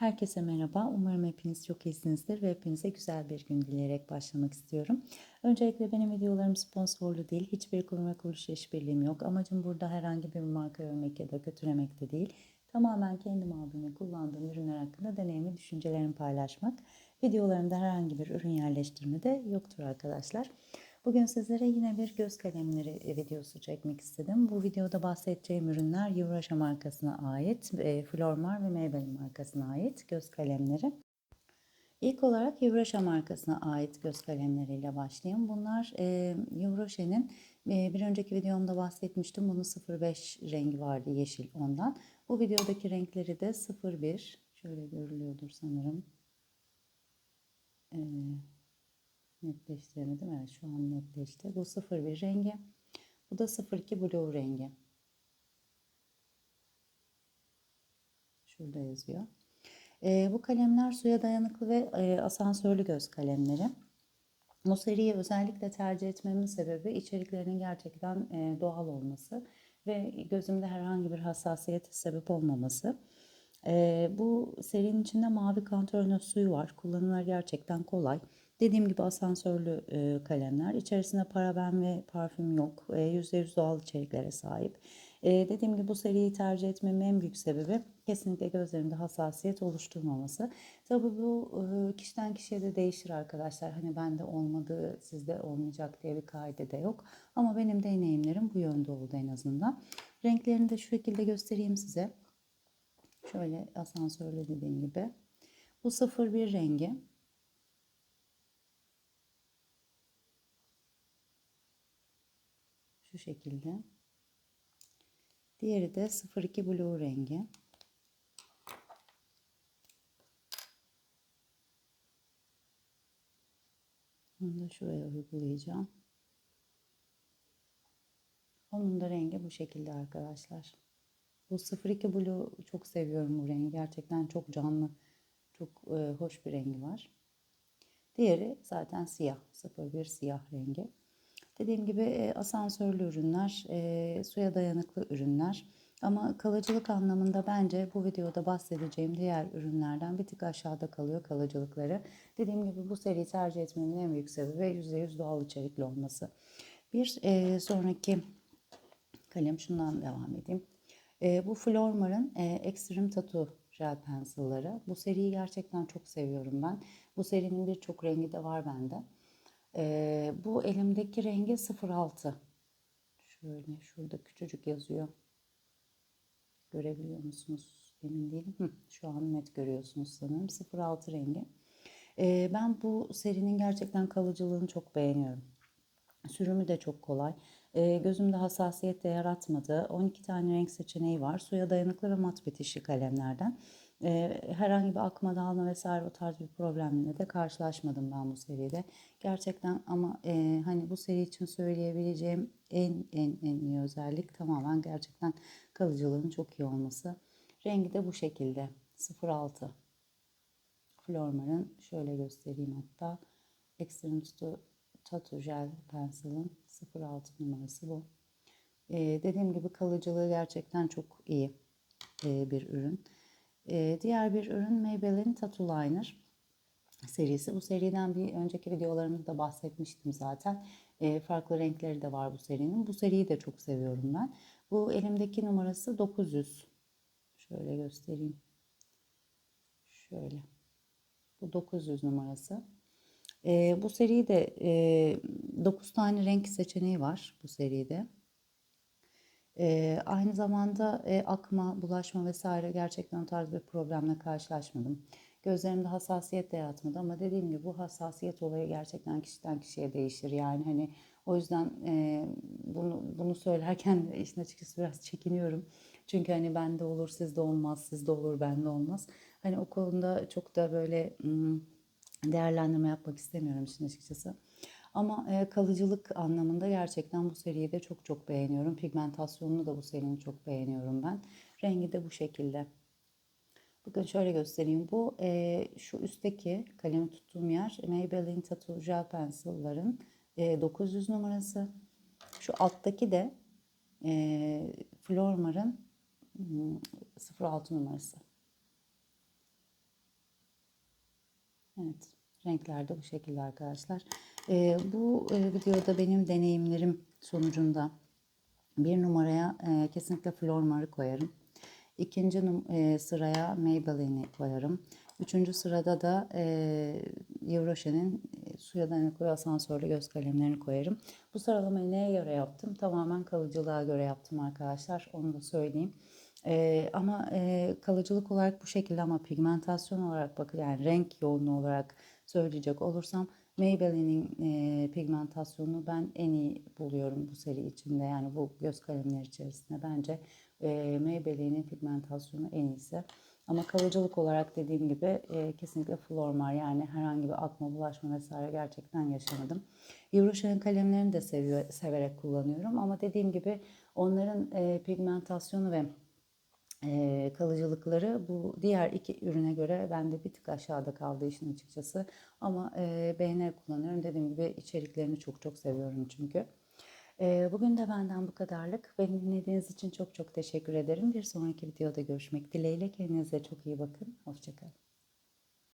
Herkese merhaba. Umarım hepiniz çok iyisinizdir ve hepinize güzel bir gün dileyerek başlamak istiyorum. Öncelikle benim videolarım sponsorlu değil. Hiçbir kurum ve kuruluş işbirliğim yok. Amacım burada herhangi bir marka övmek ya da kötülemek de değil. Tamamen kendim aldığım ve kullandığım ürünler hakkında deneyim ve düşüncelerimi paylaşmak. Videolarımda herhangi bir ürün yerleştirme de yoktur arkadaşlar. Bugün sizlere yine bir göz kalemleri videosu çekmek istedim. Bu videoda bahsedeceğim ürünler Yuraşa markasına ait, e, Flormar ve Maybelline markasına ait göz kalemleri. İlk olarak Yuraşa markasına ait göz kalemleriyle başlayayım. Bunlar e, e, bir önceki videomda bahsetmiştim. Bunun 05 rengi vardı yeşil ondan. Bu videodaki renkleri de 01. Şöyle görülüyordur sanırım. Ee, netleştiremedim. Evet şu an netleşti. Bu 01 rengi. Bu da 02 blue rengi. Şurada yazıyor. E, bu kalemler suya dayanıklı ve e, asansörlü göz kalemleri. Bu seriyi özellikle tercih etmemin sebebi içeriklerinin gerçekten e, doğal olması ve gözümde herhangi bir hassasiyete sebep olmaması. E, bu serinin içinde mavi kantörnö suyu var. Kullanımlar gerçekten kolay. Dediğim gibi asansörlü kalemler. İçerisinde paraben ve parfüm yok. E, %100 doğal içeriklere sahip. Dediğim gibi bu seriyi tercih etmemin en büyük sebebi kesinlikle gözlerimde hassasiyet oluşturmaması. Tabii bu kişiden kişiye de değişir arkadaşlar. Hani bende olmadığı sizde olmayacak diye bir kaide de yok. Ama benim deneyimlerim bu yönde oldu en azından. Renklerini de şu şekilde göstereyim size. Şöyle asansörlü dediğim gibi. Bu 01 rengi. Şekilde. Diğeri de 02 blue rengi. Bunu da şuraya uygulayacağım. Onun da rengi bu şekilde arkadaşlar. Bu 02 Blue çok seviyorum bu rengi. Gerçekten çok canlı, çok e, hoş bir rengi var. Diğeri zaten siyah. 01 siyah rengi. Dediğim gibi e, asansörlü ürünler, e, suya dayanıklı ürünler. Ama kalıcılık anlamında bence bu videoda bahsedeceğim diğer ürünlerden bir tık aşağıda kalıyor kalıcılıkları. Dediğim gibi bu seriyi tercih etmemin en büyük sebebi %100 doğal içerikli olması. Bir e, sonraki kalem şundan devam edeyim. E, bu Flormar'ın e, Extreme Tattoo Gel Pencil'ları. Bu seriyi gerçekten çok seviyorum ben. Bu serinin birçok rengi de var bende. E, bu elimdeki rengi 06. Şöyle şurada küçücük yazıyor. Görebiliyor musunuz? Emin değilim. Hı, şu an net görüyorsunuz sanırım. 06 rengi. E, ben bu serinin gerçekten kalıcılığını çok beğeniyorum. Sürümü de çok kolay. E, gözümde hassasiyet de yaratmadı. 12 tane renk seçeneği var. Suya dayanıklı ve mat bitişli kalemlerden. E, herhangi bir akma dağılma vesaire o tarz bir problemle de karşılaşmadım ben bu seride. Gerçekten ama e, hani bu seri için söyleyebileceğim en en en iyi özellik tamamen gerçekten kalıcılığının çok iyi olması. Rengi de bu şekilde 06. Flormar'ın şöyle göstereyim hatta. Extreme Tattoo Gel Pencil'ın 06 numarası bu. Ee, dediğim gibi kalıcılığı gerçekten çok iyi e, bir ürün. Ee, diğer bir ürün Maybelline Tattoo Liner serisi. Bu seriden bir önceki videolarımda bahsetmiştim zaten. E, farklı renkleri de var bu serinin. Bu seriyi de çok seviyorum ben. Bu elimdeki numarası 900. Şöyle göstereyim. Şöyle. Bu 900 numarası. E, bu seride e, 9 tane renk seçeneği var bu seride. E, aynı zamanda e, akma, bulaşma vesaire gerçekten o tarz bir problemle karşılaşmadım. Gözlerimde hassasiyet de yaratmadı ama dediğim gibi bu hassasiyet olayı gerçekten kişiden kişiye değişir. Yani hani o yüzden e, bunu bunu söylerken işin açıkçası biraz çekiniyorum. Çünkü hani bende olur sizde olmaz, sizde olur bende olmaz. Hani o konuda çok da böyle... Değerlendirme yapmak istemiyorum işin açıkçası. Ama e, kalıcılık anlamında gerçekten bu seriyi de çok çok beğeniyorum. Pigmentasyonunu da bu serinin çok beğeniyorum ben. Rengi de bu şekilde. Bakın şöyle göstereyim. Bu e, şu üstteki kalemi tuttuğum yer Maybelline Tattoo Gel Pencil'ların e, 900 numarası. Şu alttaki de e, Flormar'ın 06 numarası. Evet, renkler de bu şekilde arkadaşlar. Ee, bu e, videoda benim deneyimlerim sonucunda bir numaraya e, kesinlikle Flormar'ı koyarım. İkinci e, sıraya Maybelline'i koyarım. Üçüncü sırada da e, Yivroşe'nin e, suya dayanıklı asansörlü göz kalemlerini koyarım. Bu sıralamayı neye göre yaptım? Tamamen kalıcılığa göre yaptım arkadaşlar. Onu da söyleyeyim. E, ama e, kalıcılık olarak bu şekilde ama pigmentasyon olarak bak yani renk yoğunluğu olarak söyleyecek olursam Maybelline'in e, pigmentasyonunu ben en iyi buluyorum bu seri içinde. Yani bu göz kalemleri içerisinde bence e, Maybelline'in pigmentasyonu en iyisi. Ama kalıcılık olarak dediğim gibi e, kesinlikle Flormar yani herhangi bir akma bulaşma vesaire gerçekten yaşamadım. Yuruşa'nın kalemlerini de seviyor, severek kullanıyorum ama dediğim gibi onların e, pigmentasyonu ve kalıcılıkları bu diğer iki ürüne göre bende bir tık aşağıda kaldı işin açıkçası. Ama e, beğenerek kullanıyorum. Dediğim gibi içeriklerini çok çok seviyorum çünkü. Bugün de benden bu kadarlık. Beni dinlediğiniz için çok çok teşekkür ederim. Bir sonraki videoda görüşmek dileğiyle. Kendinize çok iyi bakın. Hoşçakalın.